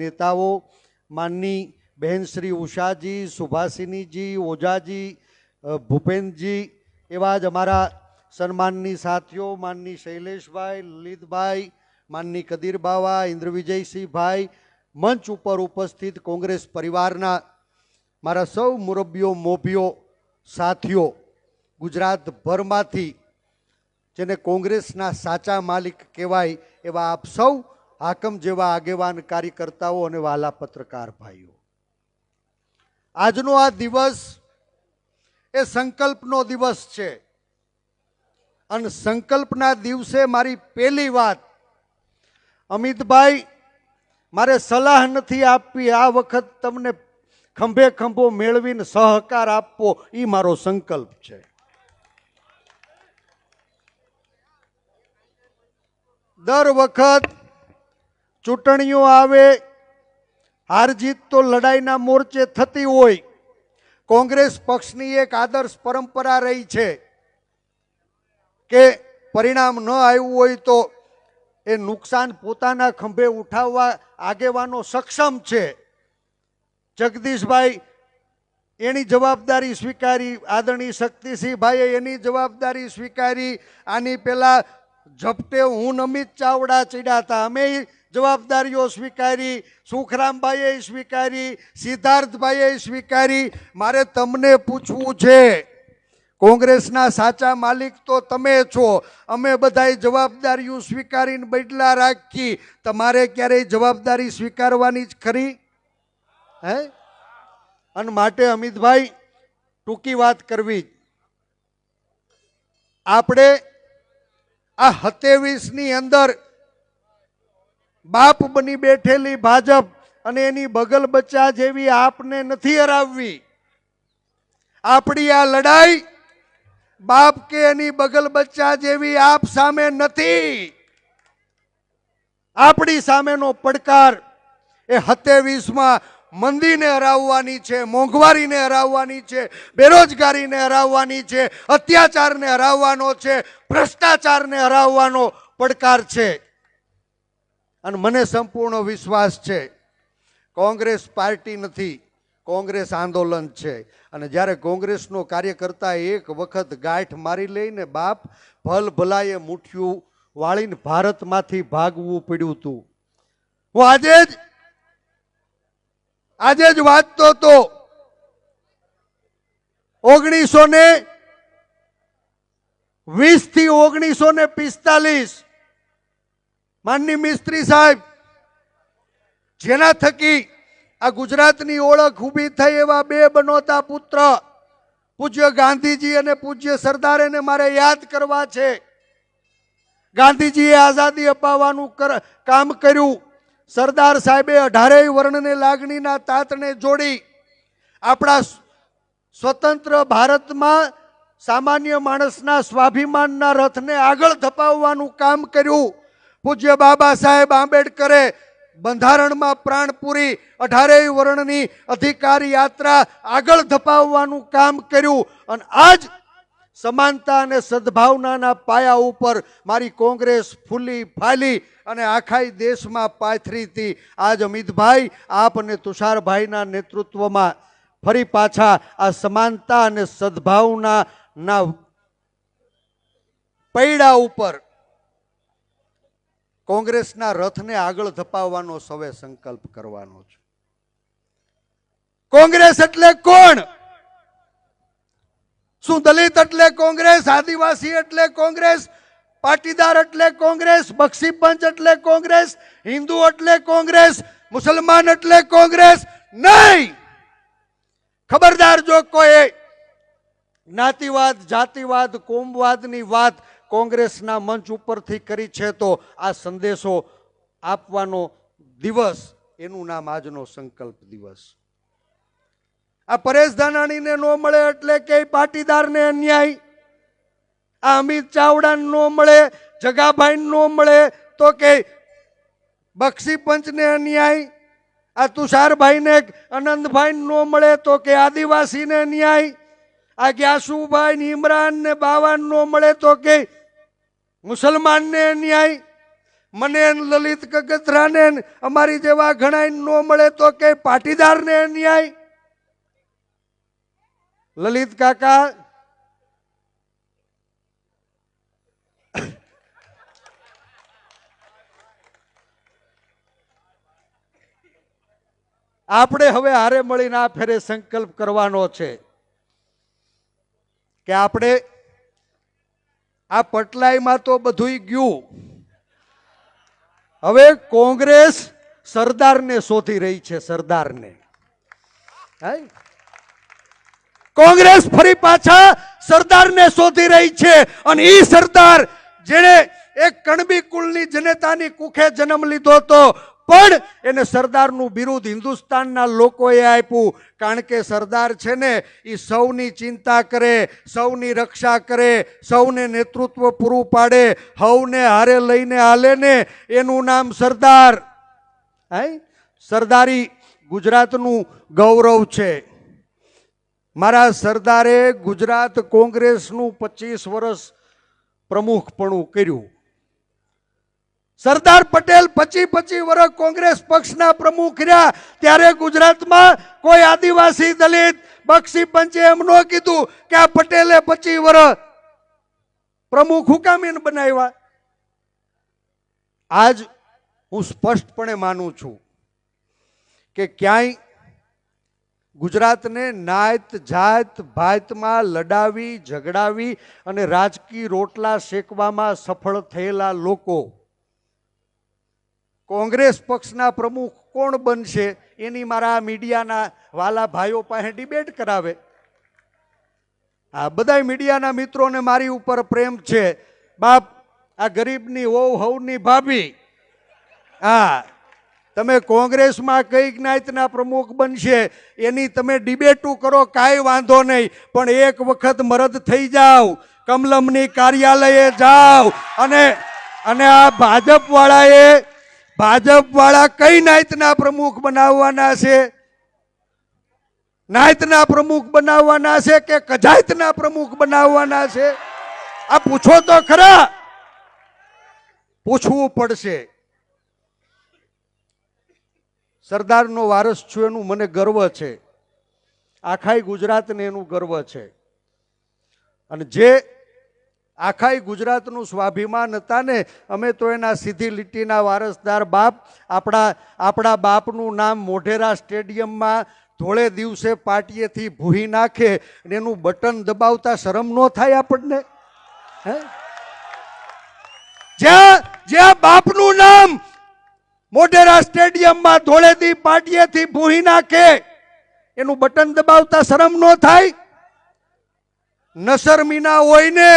નેતાઓ, માનની બહેન શ્રી ઉષાજી સુભાષિનીજી ઓઝાજી ભૂપેન્દ્રજી એવા જ અમારા સન્માનની સાથીઓ, માનની શૈલેષભાઈ, લલિતભાઈ, માનની કદીર બાવા ઇન્દ્રવિજયસિંહભાઈ, મંચ ઉપર ઉપસ્થિત કોંગ્રેસ પરિવારના મારા સૌ મુરબ્બીઓ, મોભીઓ, સાથીઓ, ગુજરાતભરમાંથી જેને કોંગ્રેસના સાચા માલિક કહેવાય એવા આપ સૌ હાકમ જેવા આગેવાન કાર્યકર્તાઓ અને વાલા પત્રકાર ભાઈઓ. આજનો આ દિવસ એ સંકલ્પનો દિવસ છે. અને સંકલ્પના દિવસે મારી પહેલી વાત અમિતભાઈ, મારે સલાહ નથી આપવી. આ વખત તમને ખંભે ખંભો મેળવીને સહકાર આપવો એ મારો સંકલ્પ છે. દર વખત ચૂંટણીઓ આવે, હાર જીત તો લડાઈના મોરચે થતી હોય. કોંગ્રેસ પક્ષની એક આદર્શ પરંપરા રહી છે કે પરિણામ ન આવ્યું હોય તો એ નુકસાન પોતાના ખંભે ઉઠાવવા આગેવાનો સક્ષમ છે. જગદીશભાઈ, એની જવાબદારી સ્વીકારી, આદરણીય શક્તિસિંહભાઈએ એની જવાબદારી સ્વીકારી. આની પહેલાં ઝપટે હું નમિત ચાવડા ચીડાતા અમે જવાબદારીઓ સ્વીકારી, સુખરામભાઈએ સ્વીકારી, સિદ્ધાર્થભાઈએ સ્વીકારી. મારે તમને પૂછવું છે, કોંગ્રેસના સાચા માલિક તો તમે છો. અમે બધાય જવાબદારીઓ સ્વીકારીને બદલા રાખી. તમારે ક્યારેય જવાબદારી સ્વીકારવાની જ ખરી? હે? અને માટે અમિતભાઈ, ટૂંકી વાત કરવી. આપણે આ સત્યાવીસની અંદર બાપ બની બેઠેલી ભાજપ અને એની બગલ બચ્ચા જેવી આપને નથી હરાવવી. આપણી આ લડાઈ બાપ કે એની બગલ બચ્ચા જેવી આપ સામે નથી. આપણી સામેનો પડકાર એ સત્યાવીસમાં મંદીને હરાવવાની છે, મોંઘવારીને હરાવવાની છે, બેરોજગારીને હરાવવાની છે, અત્યાચારને હરાવવાનો છે, ભ્રષ્ટાચારને હરાવવાનો પડકાર છે. અને મને સંપૂર્ણ વિશ્વાસ છે, કોંગ્રેસ પાર્ટી નથી, કોંગ્રેસ આંદોલન છે. અને જ્યારે કોંગ્રેસનો કાર્યકર્તા એક વખત ગાંઠ મારી લઈને બાપ ભલ ભલાએ મુઠ્યું વાળીને ભારતમાંથી ભાગવું પડ્યું હતું હું આજે જ આજે જ વાંચતો તો ઓગણીસો ને વીસથી ઓગણીસો ને પિસ્તાલીસ માનની મિસ્ત્રી સાહેબ, જેના થકી આ ગુજરાતની ઓળખ ઊભી થઈ એવા બે બનોતા પુત્ર, પૂજ્ય ગાંધીજી અને પૂજ્ય સરદારેને મારે યાદ કરવા છે. ગાંધીજીએ આઝાદી અપાવવાનું કામ કર્યું. સરદાર સાહેબે અઢારેય વર્ણને લાગણીના તાતને જોડી. આપણા સ્વતંત્ર ભારતમાં સામાન્ય માણસના સ્વાભિમાનના રથને આગળ ધપાવવાનું કામ કર્યું. પૂજ્ય બાબા સાહેબ આંબેડકરે બંધારણમાં પ્રાણપુરી અઢારેય વર્ણની અધિકાર યાત્રા આગળ ધપાવવાનું કામ કર્યું અને આજ સમાનતા અને સદભાવનાના પાયા ઉપર મારી કોંગ્રેસ ફૂલી ફાલી અને આખાય દેશમાં પાથરી હતી. આજ અમિતભાઈ આપ અને તુષારભાઈના નેતૃત્વમાં ફરી પાછા આ સમાનતા અને સદભાવના ના પૈડા ઉપર કોંગ્રેસના રથને આગળ ધપાવવાનો સવે સંકલ્પ કરવાનો છે. કોંગ્રેસ એટલે કોણ? શું દલિત એટલે કોંગ્રેસ, આદિવાસી એટલે કોંગ્રેસ, પાટીદાર એટલે કોંગ્રેસ, બક્ષી પંચ એટલે કોંગ્રેસ, હિન્દુ એટલે કોંગ્રેસ, મુસલમાન એટલે કોંગ્રેસ? નહીં! ખબરદાર જો કોઈ જ્ઞાતિવાદ જાતિવાદ, કોમવાદની વાત કોંગ્રેસના મંચ ઉપરથી કરી છે તો આ સંદેશો આપવાનો દિવસ, એનું નામ આજનો સંકલ્પ દિવસ. આ પરેશ ધાનાણીને ન મળે એટલે કે પાટીદારને અન્યાય. આ અમિત ચાવડાને ન મળે જગાભાઈ ન મળે, તો કે બક્ષી પંચને અન્યાય. આ તુષારભાઈને આનંદભાઈ ન મળે, તો કે આદિવાસીને ન્યાય આ ગ્યાસુભાઈ ને ઇમરાન ને બાવાન ન મળે, તો કે મુસલમાનને ન્યાય, મને લલિત કગથરાને અમારી જેવા ઘણા નો મળે તો કે પાટીદારને ન્યાય. લલિત કાકા, આપણે હવે હારે મળીને આ ફેરે સંકલ્પ કરવાનો છે કે આપણે આ પટલાઈમાં તો બધુંય ગયું હવે કોંગ્રેસ સરદારને શોધી રહી છે, સરદારને? કોંગ્રેસ ફરી પાછા સરદારને શોધી રહી છે અને એ સરદાર જેણે એક કણબી કુળની જનતાની કુખે જન્મ લીધો હતો પણ એને સરદારનું બિરુદ હિન્દુસ્તાનના લોકોએ આપ્યું. કારણ કે સરદાર છે ને એ સૌની ચિંતા કરે, સૌની રક્ષા કરે, સૌને નેતૃત્વ પૂરું પાડે, હવને હારે લઈને હાલે ને, એનું નામ સરદાર. હાય સરદારી ગુજરાતનું ગૌરવ છે. મારા સરદારે ગુજરાત કોંગ્રેસનું પચીસ વર્ષ પ્રમુખપણું કર્યું. સરદાર પટેલ પચી પચી વર્ષ કોંગ્રેસ પક્ષના પ્રમુખ રહ્યા. ત્યારે ગુજરાતમાં કોઈ આદિવાસી દલિત બક્ષી પંચે એમ ન કીધું કે આ પટેલે પચી વર્ષ પ્રમુખ હુકામીન બનાવ્યા. આજ હું સ્પષ્ટપણે માનું છું કે ક્યાંય ગુજરાતને નાયત જાત ભાતમાં લડાવી, ઝઘડાવી અને રાજકીય રોટલા શેકવામાં સફળ થયેલા લોકો કોંગ્રેસ પક્ષના પ્રમુખ કોણ બનશે, એની મારા મીડિયાના વાલા ભાઈઓ પાસે ડિબેટ કરાવે. આ બધા મીડિયાના મિત્રોને મારી ઉપર પ્રેમ છે. બાપ, આ ગરીબની હોવ હવની ભાભી. હા, તમે કોંગ્રેસમાં કઈ જ્ઞાતના પ્રમુખ બનશે, એની તમે ડિબેટું કરો, કાંઈ વાંધો નહીં, પણ એક વખત મરદ થઈ જાઓ કમલમની કાર્યાલયે જાઓ અને અને આ ભાજપ વાળાએ ભાજપ વાળા કઈ નાયતના પ્રમુખ બનાવવાના છે? નાયતના પ્રમુખ બનાવવાના છે કે કજાયતના પ્રમુખ બનાવવાના છે? આ પૂછો તો ખરા. પૂછવું પડશે. સરદારનો વારસ છું એનું મને ગર્વ છે. આખાય ગુજરાતને એનું ગર્વ છે. અને જે આખાય ગુજરાતનું સ્વાભિમાન હતા ને અમે તો એના સીધી લીટીના વારસદાર બાપ, આપણા આપણા બાપનું નામ મોઢેરા સ્ટેડિયમમાં ધોળે દિવસે પાટીએથી ભૂહી નાખે અને એનું બટન દબાવતા શરમ ન થાય આપણને? હે? જ્યાં જ્યાં બાપનું નામ મોઢેરા સ્ટેડિયમમાં ધોળેદી પાટીએથી ભૂહી નાખે, એનું બટન દબાવતા શરમ ન થાય? નસરમીના હોય ને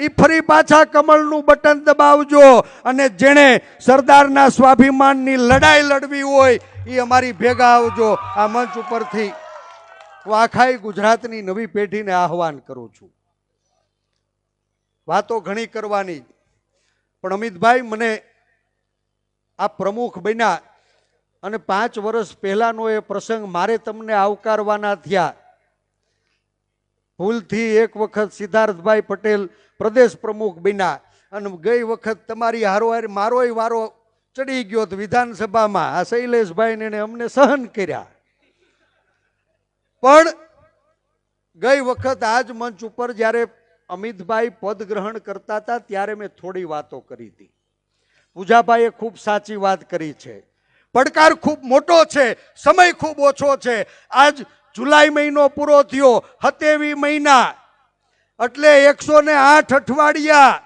એ ફરી પાછા કમળનું બટન દબાવજો. અને જેણે સરદારના સ્વાભિમાનની લડાઈ લડવી હોય એ અમારી ભેગા આવજો. આ મંચ ઉપરથી હું આખાઈ ગુજરાતની નવી પેઢીને આહવાન કરું છું. વાતો ઘણી કરવાની. પણ અમિતભાઈ મને આ પ્રમુખ બન્યા અને પાંચ વર્ષ પહેલાનો એ પ્રસંગ મારે તમને આવકારવાના થયા. ભૂલથી એક વખત સિદ્ધાર્થભાઈ પટેલ પ્રદેશ પ્રમુખ બન્યા. અને ગઈ વખત તમારી હારોહાર મારોય વારો ચડી ગયો તો વિધાનસભામાં આ શૈલેષભાઈને એને અમને સહન કર્યા. પણ ગઈ વખત આજ મંચ ઉપર જ્યારે અમિતભાઈ પદ ગ્રહણ કરતા હતા ત્યારે મેં થોડી વાતો કરી હતી. પૂજાભાઈએ ખૂબ સાચી વાત કરી છે. પડકાર ખૂબ મોટો છે, સમય ખૂબ ઓછો છે. આજ જુલાઈ મહિનો પૂરો થયો, હતેવી મહિના. એટલે એકસો ને આઠ અઠવાડિયા.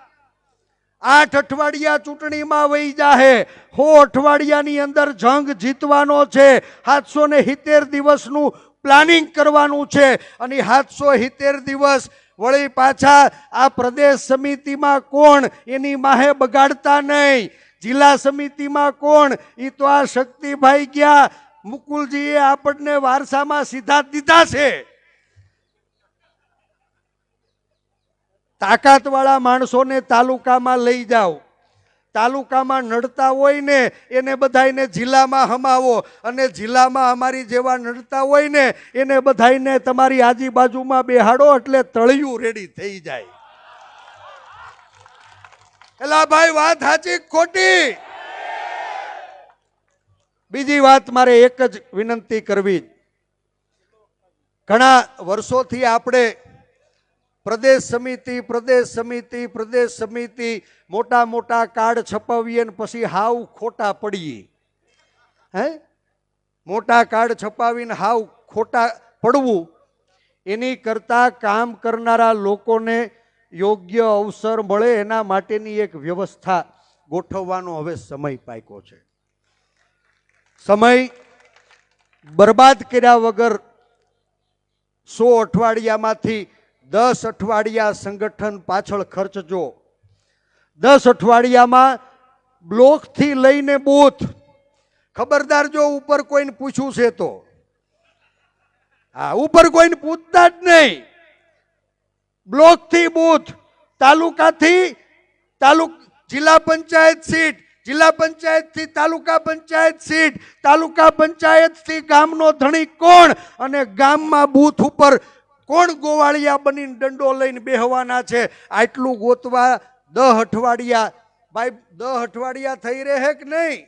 આઠ અઠવાડિયા ચૂંટણીમાં વહી જાહે. હો અઠવાડિયાની અંદર જંગ જીતવાનો છે. સાતસો ને સિત્તેર દિવસનું પ્લાનિંગ કરવાનું છે. અને સાતસો સિત્તેર દિવસ વળી પાછા આ પ્રદેશ સમિતિમાં કોણ એની માહે બગાડતા નહીં. જિલ્લા સમિતિમાં કોણ? એ તો આ શક્તિભાઈ ગયા. મુકુલજીએ આપણને વારસામાં સીધા દીધા છે. તાકાતવાળા માણસોને તાલુકામાં લઈ જાઓ. તાલુકામાં નડતા હોય ને એને બધાને જિલ્લામાં હમાવો અને જિલ્લામાં અમારી જેવા નડતા હોય ને એને બધાને તમારી આજુબાજુમાં બેહાડો એટલે તળિયું રેડી થઈ જાય. એલા ભાઈ, વાત સાચી ખોટી? બીજી વાત મારે એક જ વિનંતી કરવી. ઘણા વર્ષોથી આપણે પ્રદેશ સમિતિ પ્રદેશ સમિતિ પ્રદેશ સમિતિ મોટા મોટા કાર્ડ છપાવીએ ને પછી હાવ ખોટા પડીએ. હે? મોટા કાર્ડ છપાવીને હાવ ખોટા પડવું. એની કરતાં કામ કરનારા લોકોને યોગ્ય અવસર મળે એના માટેની એક વ્યવસ્થા ગોઠવવાનો હવે સમય પાક્યો છે. સમય બરબાદ કર્યા વગર સો અઠવાડિયામાંથી દસ અઠવાડિયા સંગઠન પાછળ ખર્ચજો. દસ અઠવાડિયામાં બ્લોકથી લઈને બૂથ. ખબરદાર જો ઉપર કોઈને પૂછ્યું છે તો? હા, ઉપર કોઈને પૂછતા જ નહીં. બ્લોકથી બૂથ, તાલુકાથી તાલુક, જિલ્લા પંચાયત સીટ જિલ્લા પંચાયતથી તાલુકા પંચાયત સીટ, તાલુકા પંચાયતથી ગામનો ધણી કોણ અને ગામમાં બૂથ ઉપર કોણ ગોવાળિયા બનીને દંડો લઈને બેહવાના છે? આટલું ગોતવા દહ અઠવાડિયા, ભાઈ, દહ અઠવાડિયા થઈ રહે કે નહીં?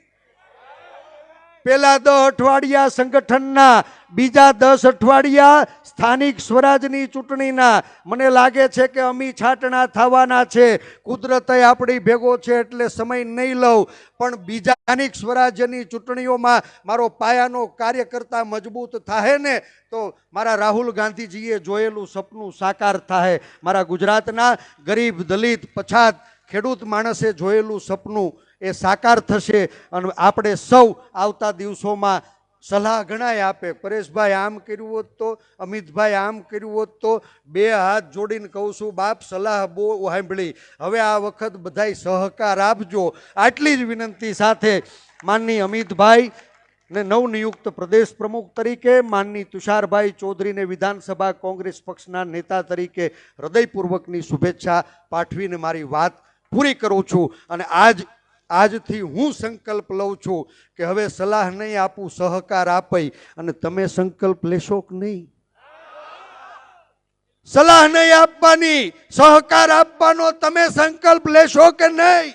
પેલા દસ અઠવાડિયા સંગઠનના, બીજા દસ અઠવાડિયા સ્થાનિક સ્વરાજની ચૂંટણીના. મને લાગે છે કે અમી છાટણા થવાના છે. કુદરતે આપણી ભેગો છે એટલે સમય નહીં લઉં. પણ બીજા સ્થાનિક સ્વરાજ્યની ચૂંટણીઓમાં મારો પાયાનો કાર્યકર્તા મજબૂત થાય ને, તો મારા રાહુલ ગાંધીજીએ જોયેલું સપનું સાકાર થાય મારા ગુજરાતના ગરીબ દલિત પછાત ખેડૂત માણસે જોયેલું સપનું એ સાકાર થશે અને આપણે સૌ આવતા દિવસોમાં સલાહ ઘણાય આપે. પરેશભાઈ આમ કર્યું હોત તો, અમિતભાઈ આમ કર્યું હોત તો, બે હાથ જોડીને કહું છું, બાપ સલાહ બહુ સાંભળી. હવે આ વખત બધાય સહકાર આપજો. આટલી જ વિનંતી સાથે માનની અમિતભાઈ ને નવનિયુક્ત પ્રદેશ પ્રમુખ તરીકે, માનની તુષારભાઈ ચૌધરીને વિધાનસભા કોંગ્રેસ પક્ષના નેતા તરીકે હૃદયપૂર્વકની શુભેચ્છા પાઠવીને મારી વાત પૂરી કરું છું. અને આજ આજથી હું સંકલ્પ લઉં છું કે હવે સલાહ નહીં આપું, સહકાર આપી અને તમે સંકલ્પ લેશો કે નહીં? સલાહ નહીં આપવાની, સહકાર આપવાનો તમે સંકલ્પ લેશો કે નહીં?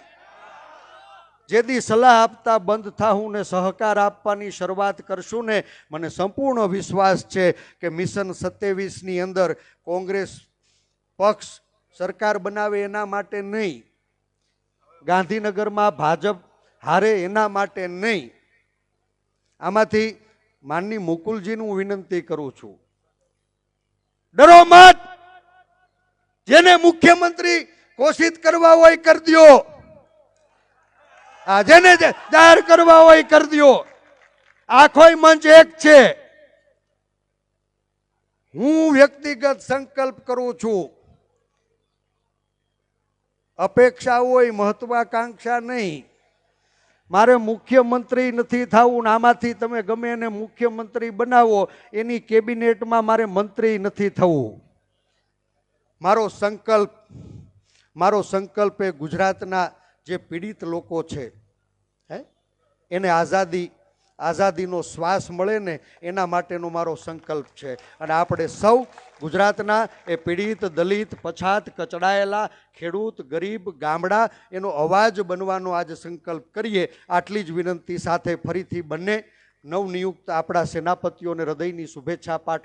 જેથી સલાહ આપતા બંધ થાવું ને સહકાર આપવાની શરૂઆત કરશું ને, મને સંપૂર્ણ વિશ્વાસ છે કે મિશન સત્યાવીસની અંદર કોંગ્રેસ પક્ષ સરકાર બનાવે એના માટે નહીં. ગાંધીનગરમાં ભાજપ હારે એના માટે નહીં. આમાંથી માનની મુકુલજીનું હું વિનંતી કરું છું. ડરો મત! જેને મુખ્યમંત્રી ઘોષિત કરવા હોય કરી દો આ જેને જાહેર કરવા હોય કરી દો આખોય મંચ એક છે. હું વ્યક્તિગત સંકલ્પ કરું છું. અપેક્ષા હોય, મહત્વાકાંક્ષા નહીં. મારે મુખ્યમંત્રી નથી થવું આમાંથી તમે ગમે એને મુખ્યમંત્રી બનાવો, એની કેબિનેટમાં મારે મંત્રી નથી થવું. મારો સંકલ્પ મારો સંકલ્પ એ ગુજરાતના જે પીડિત લોકો છે, હે, એને આઝાદી આઝાદીનો શ્વાસ મળે ને એના માટેનો મારો સંકલ્પ છે. અને આપણે સૌ ગુજરાતના એ પીડિત, દલિત, પછાત, કચડાયેલા, ખેડૂત, ગરીબ, ગામડા એનો અવાજ બનવાનો આજે સંકલ્પ કરીએ. આટલી જ વિનંતી સાથે ફરીથી બંને નવનિયુક્ત આપણા સેનાપતિઓને હૃદયની શુભેચ્છા પાઠ